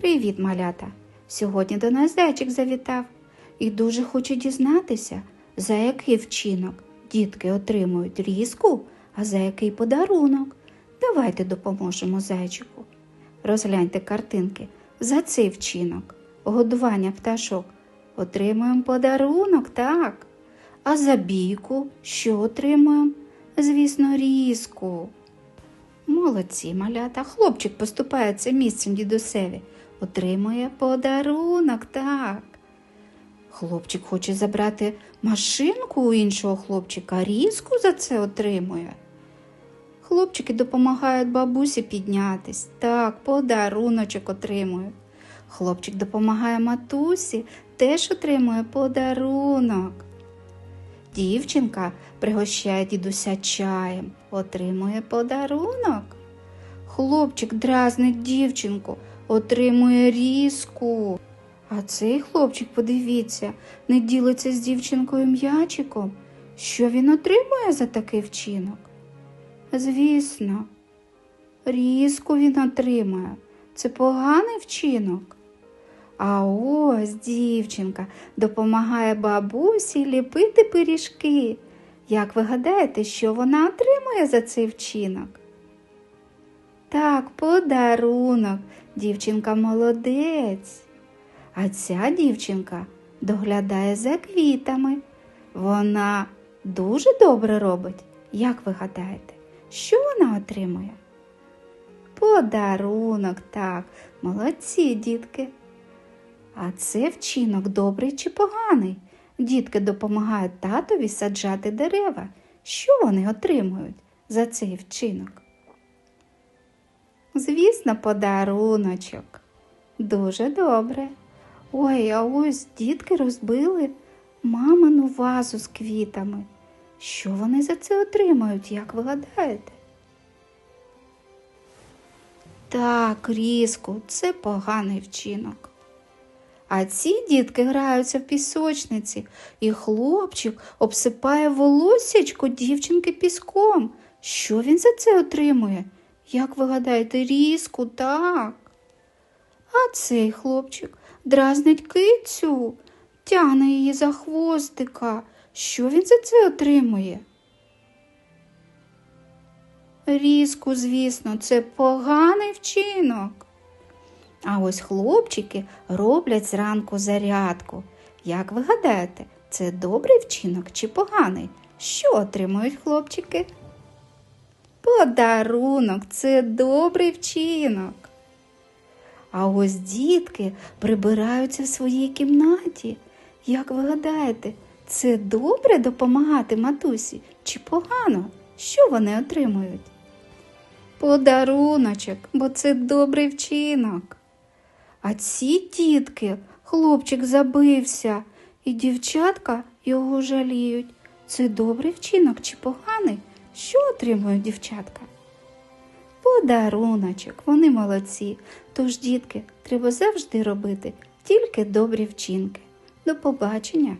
Привіт, малята! Сьогодні до нас зайчик завітав і дуже хоче дізнатися, за який вчинок дітки отримують різку, а за який подарунок. Давайте допоможемо зайчику. Розгляньте картинки. За цей вчинок, годування пташок, отримуємо подарунок, так. А за бійку що отримуємо? Звісно, різку. Молодці, малята, хлопчик поступається місцем дідусеві, отримує подарунок, так. Хлопчик хоче забрати машинку у іншого хлопчика, різку за це отримує. Хлопчики допомагають бабусі піднятись, так, подаруночок отримує. Хлопчик допомагає матусі, теж отримує подарунок. Дівчинка пригощає дідуся чаєм, отримує подарунок. Хлопчик дразнить дівчинку, отримує різку. А цей хлопчик, подивіться, не ділиться з дівчинкою м'ячиком. Що він отримує за такий вчинок? Звісно, різку він отримує. Це поганий вчинок. А ось дівчинка допомагає бабусі ліпити пиріжки. Як ви гадаєте, що вона отримує за цей вчинок? Так, подарунок, дівчинка молодець. А ця дівчинка доглядає за квітами. Вона дуже добре робить. Як ви гадаєте, що вона отримує? Подарунок, так, молодці, дітки. А це вчинок добрий чи поганий? Дітки допомагають татові саджати дерева. Що вони отримують за цей вчинок? Звісно, подаруночок. Дуже добре. Ой, а ось дітки розбили мамину вазу з квітами. Що вони за це отримають, як ви гадаєте? Так, різко, це поганий вчинок. А ці дітки граються в пісочниці, і хлопчик обсипає волосячко дівчинки піском. Що він за це отримує? Як ви гадаєте, різку, так? А цей хлопчик дразнить кицю, тягне її за хвостика. Що він за це отримує? Різку, звісно, це поганий вчинок. А ось хлопчики роблять зранку зарядку. Як ви гадаєте, це добрий вчинок чи поганий? Що отримують хлопчики? Подарунок це добрий вчинок. А ось дітки прибираються в своїй кімнаті. Як ви гадаєте, це добре допомагати матусі чи погано? Що вони отримують? Подаруночок, бо це добрий вчинок. А ці дітки, хлопчик забився, і дівчатка його жаліють. Це добрий вчинок чи поганий? Що отримують дівчатка? Подаруночок, вони молодці. Тож, дітки, треба завжди робити тільки добрі вчинки. До побачення!